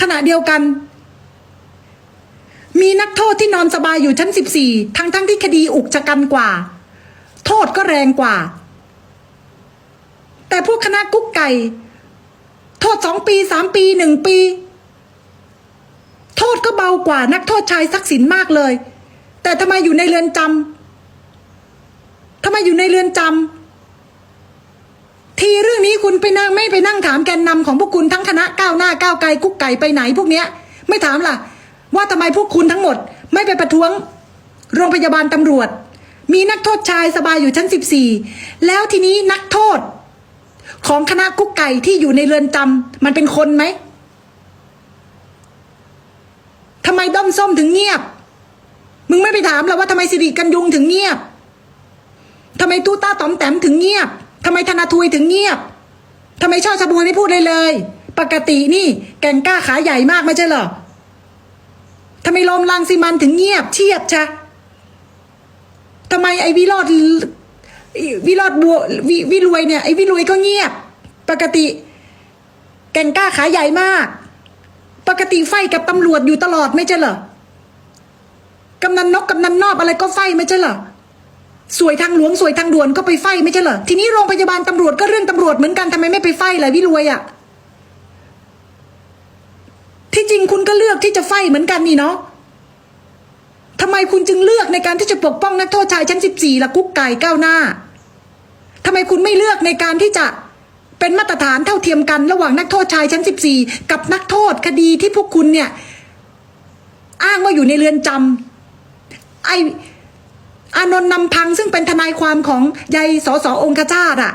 ขณะเดียวกัน มีนักโทษที่นอนสบายอยู่ชั้นสิบสี่ทั้งทั้งที่คดีอุกชะกันกว่า โทษก็แรงกว่า แต่พวกคณะกุ๊กไก่ โทษสองปีสามปีหนึ่งปี โทษก็เบากว่านักโทษชายทักษิณมากเลย แต่ทำไมอยู่ในเรือนจำทำไมอยู่ในเรือนจำ ทีเรื่องนี้คุณไปนั่งไม่ไปนั่งถามแกนนำของพวกคุณทั้งคณะก้าวหน้าก้าวไกลกุ๊กไก่ไปไหนพวกเนี้ย ไม่ถามล่ะ ว่าทำไมพวกคุณทั้งหมด ไม่ไปประท้วงโรงพยาบาลตำรวจ มีนักโทษชายสบายอยู่ชั้นสิบสี่แล้วทีนี้นักโทษ ของคณะกุ๊กไก่ที่อยู่ในเรือนจำมันเป็นคนไหมทำไมด้อมส้มถึงเงียบ มึงไม่ไปถามหรอว่าทำไมสิริกันยุงถึงเงียบทำไมตู้ต้าต๋อมแต้มถึงเงียบ ทำไมธนาทุยถึงเงียบทำไมช่อชะบวยไม่พูดเลยเลย ปกตินี่แกงกล้าขาใหญ่มากไม่ใช่เหรอทำไมลมลังสิมันถึงเงียบ เชียบชะทำไมไอ้วิโรดวิโรดบัววิวิรวยเนี่ยไอ้วิรวยก็เงียบ ปกติ แกงกล้าขาใหญ่มาก ปกติไฟกับตำรวจอยู่ตลอดไม่ใช่เหรอกำนันนกกำนันนอบอะไรก็ไฟไม่ใช่เหรอ สวยทางหลวงสวยทางด่วนก็ไปไฟไม่ใช่เหรอทีนี้โรงพยาบาลตำรวจก็เรื่องตำรวจเหมือนกันทำไมไม่ไปไฟล่ะวิรวยอะ่ะที่จริงคุณก็เลือกที่จะไฟเหมือนกันนี่เนาะทำไมคุณจึงเลือกในการที่จะปกป้องนักโทษชายชั้นสิบสี่ละกุ๊กไก่ก้าวหน้าทำไมคุณไม่เลือกในการที่จะเป็นมาตรฐานเท่าเทียมกันระหว่างนักโทษชายชั้นสิบสี่กับนักโทษคดีที่พวกคุณเนี่ย อ้างว่าอยู่ในเรือนจำไอ อานนท์นำพังซึ่งเป็นทนายความของยายสสองคชาตอะ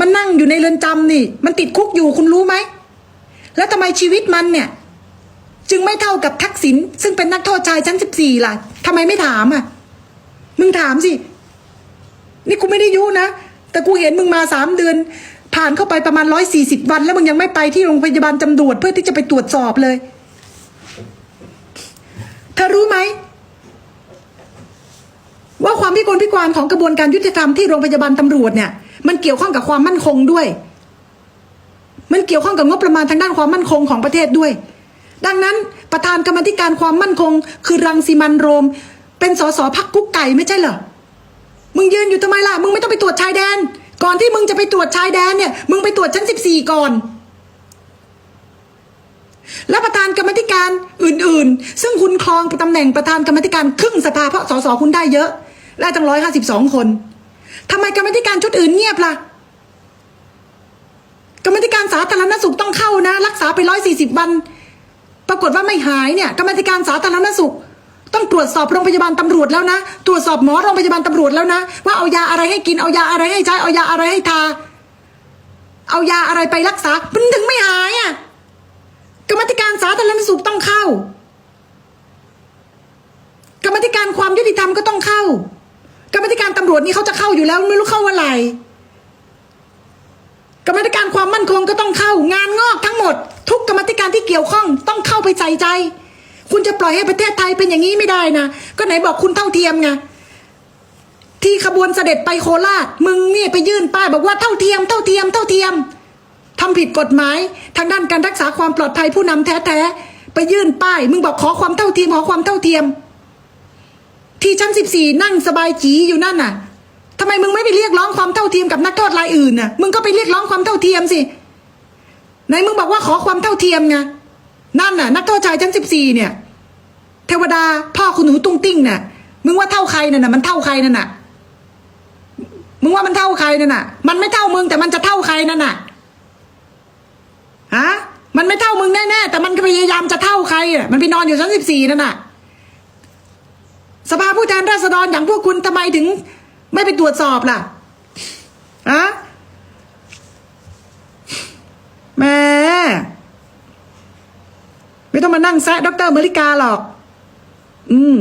มันนั่งอยู่ในเรือนจำนี่ มันติดคุกอยู่คุณรู้ไหม แล้วทำไมชีวิตมันเนี่ย จึงไม่เท่ากับทักษิณซึ่งเป็นนักโทษชายชั้นสิบสี่ล่ะทำไมไม่ถามอะ มึงถามสิ นี่กูไม่ได้ยุนะ แต่กูเห็นมึงมาสามเดือน ผ่านเข้าไปประมาณร้อยสี่สิบวัน แล้วมึงยังไม่ไปที่โรงพยาบาลตำรวจเพื่อที่จะไปตรวจสอบเลยเธอรู้ไหม ว่าความพิ กลพิการของกระบวนการยุติธรรมที่โรงพยาบาลตำรวจเนี่ย มันเกี่ยวข้องกับความมั่นคงด้วย มันเกี่ยวข้องกับงบประมาณทางด้านความมั่นคงของประเทศด้วย ดังนั้นประธานกรรมธิการความมั่นคง คือรังสีมันโรม เป็นสสพักกุ๊กไก่ไม่ใช่เหรอมึงยืนอยู่ทำไมล่ะมึงไม่ต้องไปตรวจชายแดน ก่อนที่มึงจะไปตรวจชายแดนเนี่ย มึงไปตรวจชั้นสิบสี่ก่อนและประธานกรรมธิการอื่น ๆ ซึ่งคุณครองตำแหน่งประธานกรรมธิการครึ่งสภาเพราะสสคุณได้เยอะ ได้ตั้งร้อยห้าสิบสองคนทำไมกรรมธิการชุดอื่นเงียบล่ะกรรมธิการสาธารณสุขต้องเข้านะ รักษาไปร้อยสี่สิบวัน ปรากฏว่าไม่หายเนี่ยกรรมธิการสาธารณสุข ต้องตรวจสอบโรงพยาบาลตำรวจแล้วนะ ตรวจสอบหมอโรงพยาบาลตำรวจแล้วนะ ว่าเอายาอะไรให้กินเอายาอะไรให้ใช้เอายาอะไรให้ทา เอายาอะไรไปรักษามันถึงไม่หายอะกรรมธิการสาธารณสุขต้องเข้า กรรมธิการความยุติธรรมก็ต้องเข้า กรรมธิการตำรวจนี่เขาจะเข้าอยู่แล้วไม่รู้เข้าวันไหร่กรรมธิการความมั่นคงก็ต้องเข้า งานงอกทั้งหมด ทุกกรรมธิการที่เกี่ยวข้องต้องเข้าไปใส่ใจ คุณจะปล่อยให้ประเทศไทยเป็นอย่างนี้ไม่ได้นะก็ไหนบอกคุณเท่าเทียมไงที่ขบวนเสด็จไปโคราช มึงเนี่ยไปยื่นป้ายบอกว่าเท่าเทียมเท่าเทียมเท่าเทียมทำผิดกฎหมาย ทางด้านการรักษาความปลอดภัยผู้นำแท้ๆไปยื่นป้าย มึงบอกขอความเท่าเทียมขอความเท่าเทียม ที่ชั้นสิบสี่นั่งสบายจีอยู่นั่นน่ะทำไมมึงไม่ไปเรียกร้องความเท่าเทียมกับนักโทษรายอื่นน่ะ มึงก็ไปเรียกร้องความเท่าเทียมสิไหนมึงบอกว่าขอความเท่าเทียมไงนั่นน่ะ นักโทษชายชั้นสิบสี่เนี่ย เทวดาพ่อคุณหนูตุ้งติ้งน่ะ มึงว่าเท่าใครน่ะน่ะมันเท่าใครนั่นน่ะมึงว่ามันเท่าใครนั่นน่ะ มันไม่เท่ามึงแต่มันจะเท่าใครนั่นน่ะ ฮะ มันไม่เท่ามึงแน่ๆแต่มันก็พยายามจะเท่าใครอะ มันไปนอนอยู่ชั้นสิบสี่นั่นน่ะ สภาผู้แทนราษฎรอย่างพวกคุณทำไมถึง ไม่ไปตรวจสอบล่ะอะแม่ไม่ต้องมานั่งแซะดรเมริกาหรอก อืม